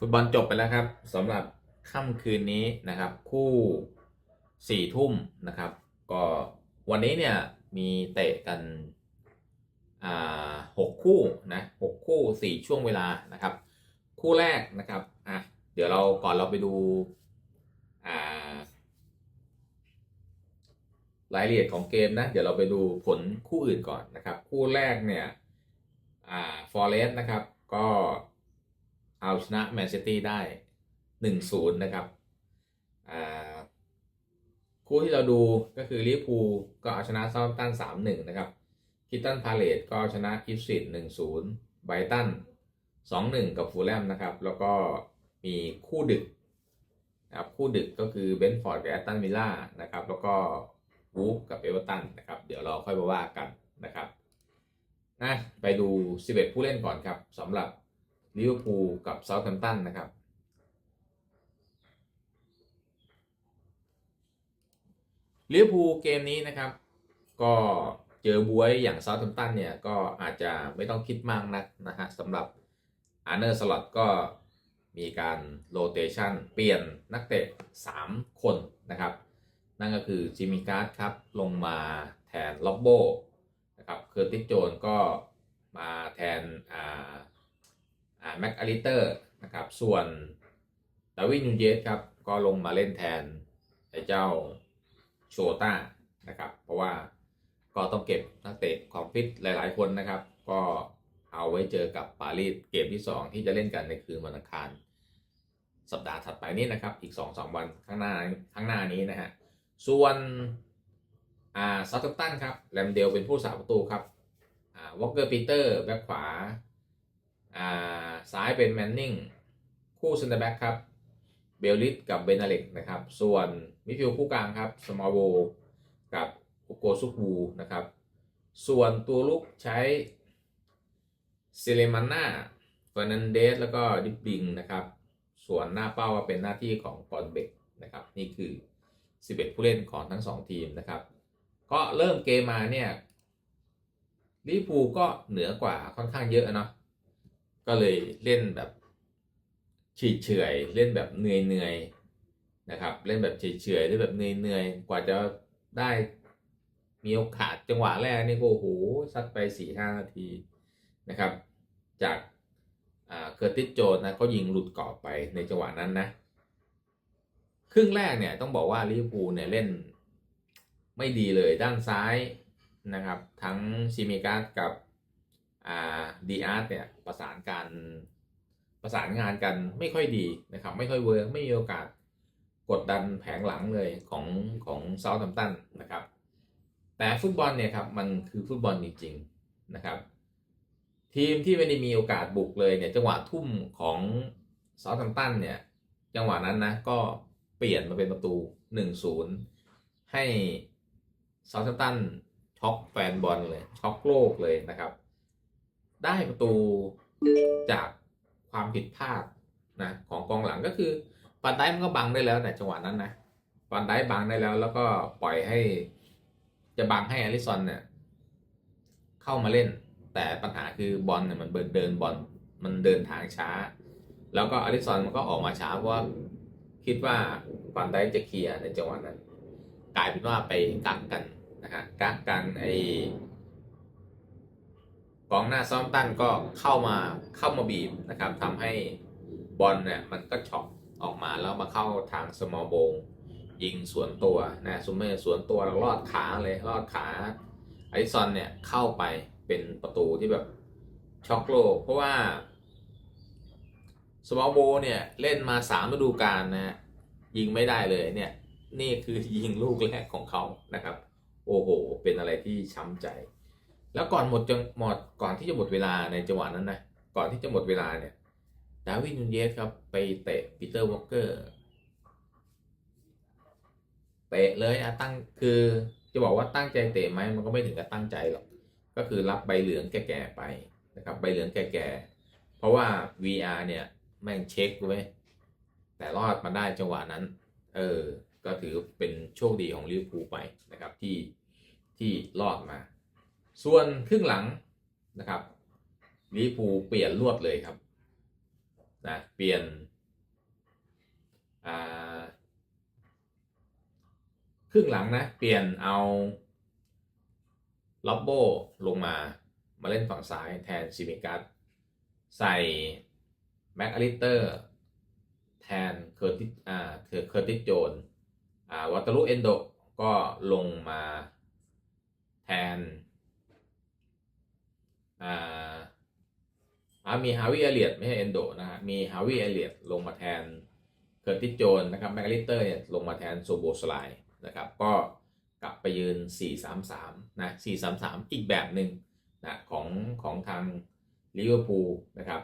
ฟุตบอลจบไปแล้วครับสำหรับค่ำคืนนี้นะครับ คู่สี่ทุ่มนะครับ ก็วันนี้เนี่ยมีเตะกันอ่าหกคู่นะหกคู่สี่ช่วงเวลานะครับ คู่แรกนะครับอะเดี๋ยวเราก่อนเราไปดูอ่ารายละเอียดของเกมนะเดี๋ยวเราไปดูผลคู่อื่นก่อนนะครับ คู่แรกเนี่ยอ่าฟอร์เรสต์นะครับ ก็ เอาชนะแมนซิตี้ได้1-0นะครับคู่ที่เราดูก็คือลิเวอร์พูลก็เอาชนะเซาท์ตัน3-1นะครับคิตตันพาเลตก็เอาชนะอิฟซิต1-0ไบรตัน2-1กับฟูลแลมนะครับ แล้วก็มีคู่ดึกนะครับคู่ดึกก็คือเบนฟอร์ดกับแอตตันวิลล่านะครับ แล้วก็วูฟกับเอเวอร์ตันนะครับ เดี๋ยวเราค่อยมาว่ากันนะครับนะไปดู 11 ผู้เล่นก่อนครับสำหรับ ลิเวอร์พูลกับเซาท์แฮมป์ตันนะครับ ลิเวอร์พูลเกมนี้นะครับ ก็เจอบวยอย่างเซาท์แฮมป์ตันเนี่ย ก็อาจจะไม่ต้องคิดมากนักนะฮะสำหรับอาร์เนอร์สล็อตก็มีการโรเตชันเปลี่ยนนักเตะ 3 คนนะครับ นั่นก็คือจิมิการ์ดครับ ลงมาแทนล็อบโบนะครับเคอร์ติสโจนก็มาแทนอ่า แม็กอลิเตอร์นะครับ ส่วนดาวินยูเยสครับ ก็ลงมาเล่นแทนไอ้เจ้าโชต้านะครับ เพราะว่าก็ต้องเก็บนักเตะของฟิตหลายๆ คนนะครับ ก็เอาไว้เจอกับปารีสเกมที่ 2 ที่จะเล่นกันในคืนวันอังคาร สัปดาห์ถัดไปนี้นะครับ อีก 2-3 วันข้างหน้าข้างหน้านี้นะฮะ ส่วนอ่าซัตตันครับแรมเดลเป็นผู้สาประตูครับอ่าวอลเกอร์ปีเตอร์แบ็คขวา ซ้ายเป็นแมนนิงคู่เซนเตอร์แบ็คครับ เบลลิสกับเบนาเล็กนะครับ ส่วนมิดฟิลด์คู่กลางครับ สมอลโวกับโอโกซุกูนะครับ ส่วนตัวลุกใช้เซเลมันนาเฟอร์นันเดสแล้วก็ดิบบิงนะครับ ส่วนหน้าเป้าก็เป็นหน้าที่ของกอนเบกนะครับ นี่คือ 11 ผู้เล่นของทั้ง 2 ทีมนะครับ ก็เริ่มเกมมาเนี่ยลิเวอร์พูก็เหนือกว่าค่อนข้างเยอะเนาะ ก็เลยเล่นแบบฉีดเฉยเล่นแบบเหนื่อยเหนื่อยๆนะครับ เล่นแบบเฉยเฉยๆเล่นแบบเหนื่อยเหนื่อยๆกว่าจะได้มีโอกาสจังหวะแรกนี่ก็โอ้โหซัดไป4-5ห้านาทีนะครับ จากอ่าเคอร์ติสโจนนะก็ยิงหลุดกรอบไปในจังหวะนั้นนะครึ่งแรกเนี่ยต้องบอกว่าลิเวอร์พูลเนี่ยเล่นไม่ดีเลยด้านซ้ายนะครับ ทั้งซิมิการ์ดกับ ดีอาร์ตเนี่ยประสานการประสานงานกันไม่ค่อยดีนะครับ ไม่ค่อยเวิร์กไม่มีโอกาสกดดันแผงหลังเลยของของเซาท์แฮมตันนะครับ แต่ฟุตบอลเนี่ยครับมันคือฟุตบอลจริงๆนะครับ ทีมที่ไม่ได้มีโอกาสบุกเลยเนี่ยจังหวะทุ่มของเซาท์แฮมตันเนี่ยจังหวะนั้นนะก็เปลี่ยนมาเป็นประตู 1-0 ให้เซาท์แฮมตันช็อกแฟนบอลเลยช็อกโลกเลยนะครับ ได้ประตูจากความผิดพลาดนะของกองหลังก็คือปันได้มันก็บังได้แล้วแต่จังหวะนั้นนะปันได้บังได้แล้ว แล้วก็ปล่อยให้ จะบังให้อลิซอนเนี่ยเข้ามาเล่น แต่ปัญหาคือบอลเนี่ยมันเดินบอลมันเดินทางช้า แล้วก็อลิซอนมันก็ออกมาช้าเพราะว่าคิดว่าฟันได้จะเคลียร์ในจังหวะนั้น กลายเป็นว่าไปกักกันนะฮะกักกันไอ กองหน้าซ้อมตันก็เข้ามาเข้ามาบีบนะครับทำให้บอลเนี่ยมันก็ช็อตออกมาแล้วมาเข้าทางสมอลโบงยิงสวนตัวนะซูเมอร์สวนตัวแล้วลอดขาเลยลอดขาไอซอนเนี่ยเข้าไปเป็นประตูที่แบบช็อกโลกเพราะว่าสมอลโบเนี่ยเล่นมาสามฤดูกาลนะฮะยิงไม่ได้เลยเนี่ยนี่คือยิงลูกแรกของเขานะครับ โอ้โห เป็นอะไรที่ช้ำใจ แล้วก่อนหมดจังหมดก่อนที่จะหมดเวลาในจังหวะนั้นนะก่อนที่จะหมดเวลาเนี่ยดาวินนูนเยสครับไปเตะปีเตอร์วอลเกอร์เตะเลยอะตั้งคือจะบอกว่าตั้งใจเตะไหมมันก็ไม่ถึงกับตั้งใจหรอกก็คือรับใบเหลืองแก่ๆไปนะครับใบเหลืองแก่ๆเพราะว่า VR เนี่ยแม่งเช็คเว้ยแต่รอดมาได้จังหวะนั้น เออ ก็ถือเป็นโชคดีของลิเวอร์พูลไปนะครับที่ที่รอดมา ส่วนครึ่งหลังนะครับลิเวอร์พูเปลี่ยนลวดเลยครับนะเปลี่ยนครึ่งหลังนะ เปลี่ยนเอาล็อบโบลงมามาเล่นฝั่งซ้ายแทนซิมิกัสใส่แม็กอลิเตอร์แทนเคอร์ติสอ่าเคอร์เคอร์ติสโจนอ่าวัตารุเอนโดก็ลงมาแทน อ่ามีฮาวิเอเลียตไม่ใช่เอนโดนะฮะมีฮาวิเอเลียตลงมาแทนเคอร์ติโจนนะครับแมกลิเตอร์เนี่ยลงมาแทนโซโบสไลนะครับก็กลับไปยืน 4-3-3 นะ 4-3-3 อีกแบบหนึ่งนะของของทางลิเวอร์พูลนะครับ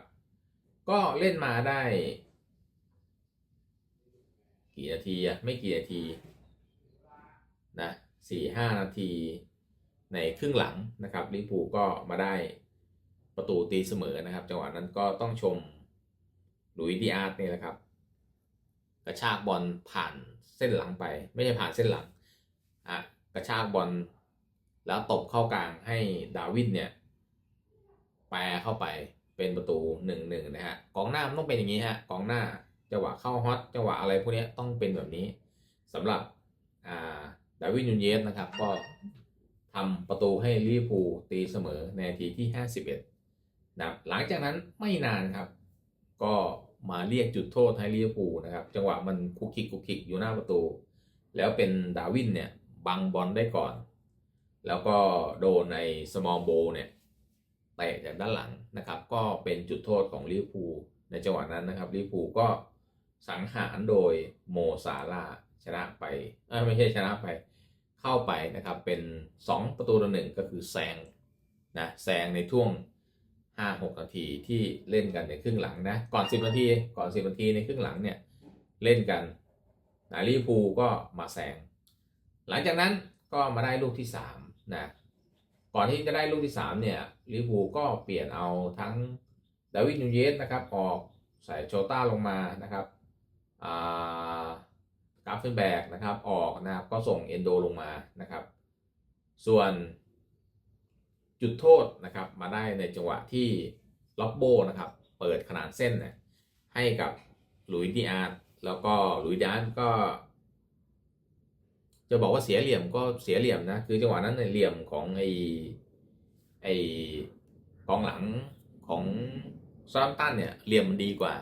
ก็เล่นมาได้ กี่นาทีอะไม่กี่นาทีนะสี่ห้านาทีในครึ่งหลังนะครับลิเวอร์พูลก็มาได้ ประตูตีเสมอนะครับ จังหวะนั้นก็ต้องชมหลุยส์ดีอาร์ตนี่แหละครับ กระชากบอลผ่านเส้นหลังไป ไม่ใช่ผ่านเส้นหลังอะกระชากบอลแล้วตบเข้ากลางให้ดาวินเนี่ยแปรเข้าไปเป็นประตูหนึ่งหนึ่งนะฮะกองหน้ามันต้องเป็นอย่างนี้ฮะกองหน้าจังหวะเข้าฮอตจังหวะอะไรพวกนี้ต้องเป็นแบบนี้สำหรับอ่าดาวินยูเยสนะครับ ก็ทำประตูให้ลิเวอร์พูลตีเสมอในนาทีที่ 51 นะครับหลังจากนั้นไม่นานครับ ก็มาเรียกจุดโทษให้ลิเวอร์พูลนะครับ จังหวะมันคุกคิกคุกคิกอยู่หน้าประตู แล้วเป็นดาวินเนี่ยบังบอลได้ก่อน แล้วก็โดนในสมอลโบเนี่ยเตะจากด้านหลังนะครับ ก็เป็นจุดโทษของลิเวอร์พูลในจังหวะนั้นนะครับลิเวอร์พูลก็สังหารโดยโมซาลาชนะไปเอ้ยไม่ใช่ชนะไปเข้าไปนะครับเป็น 2 ประตูต่อหนึ่งก็คือแซงนะแซงในช่วง 5-6นาทีที่เล่นกันในครึ่งหลังนะ ก่อน 10นาทีก่อน 10นาทีในครึ่งหลังเนี่ยเล่นกันนะลิเวอร์พูลก็มาแซงหลังจากนั้นก็มาได้ลูกที่3นะก่อนที่จะได้ลูกที่3เนี่ยลิเวอร์พูลก็เปลี่ยนเอาทั้งดาวิดนูเยสนะครับออกใส่โชต้าลงมานะครับกราฟเฟนแบกนะครับออกนะครับก็ส่งเอนโดลงมานะครับ ส่วน จุดโทษนะครับ มาได้ในจังหวะที่ล็อบโบนะครับ เปิดขนาดเส้นนี่ยให้กับหลุยส์ดีอาร์ตแล้วก็หลุยส์ดีอาร์ก็ จะบอกว่าเสียเหลี่ยมก็เสียเหลี่ยมนะ คือจังหวะนั้นในเหลี่ยมของไอไอกองหลังของซาร์ตันเนี่ยเหลี่ยมมันดีกว่า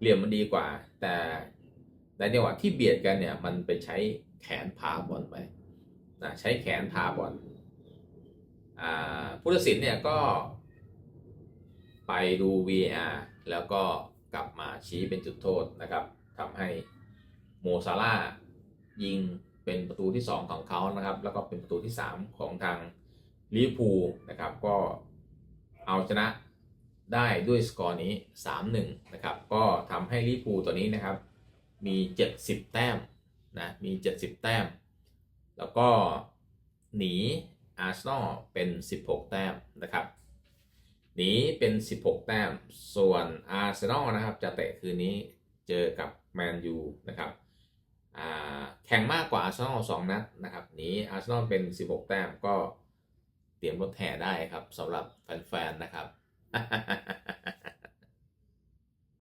เหลี่ยมมันดีกว่า แต่ในจังหวะที่เบียดกันเนี่ยมันไปใช้แขนพาบอลไปนะใช้แขนพาบอล ผู้ตัดสินเนี่ยก็ไปดู VAR แล้วก็กลับมาชี้เป็นจุดโทษนะครับทำให้โมซาลายิงเป็นประตูที่ 2 ของเขานะครับ แล้วก็เป็นประตูที่ 3 ของทางลิเวอร์พูลนะครับ ก็เอาชนะได้ด้วยสกอร์นี้ 3-1 นะครับ ก็ทำให้ลิเวอร์พูลตัวนี้นะครับ มี 70 แต้มนะ มี 70 แต้ม แล้วก็หนี อาร์เซนอลเป็น 16 แต้มนะครับหนีเป็น 16 แต้ม ส่วนอาร์เซนอลนะครับจะเตะคืนนี้เจอกับแมนยูนะครับแข่งมากกว่าอาร์เซนอล2นัดนะครับหนีอาร์เซนอลเป็น 16 แต้มก็เตรียมรถแห่ได้ครับสำหรับแฟนๆนะครับ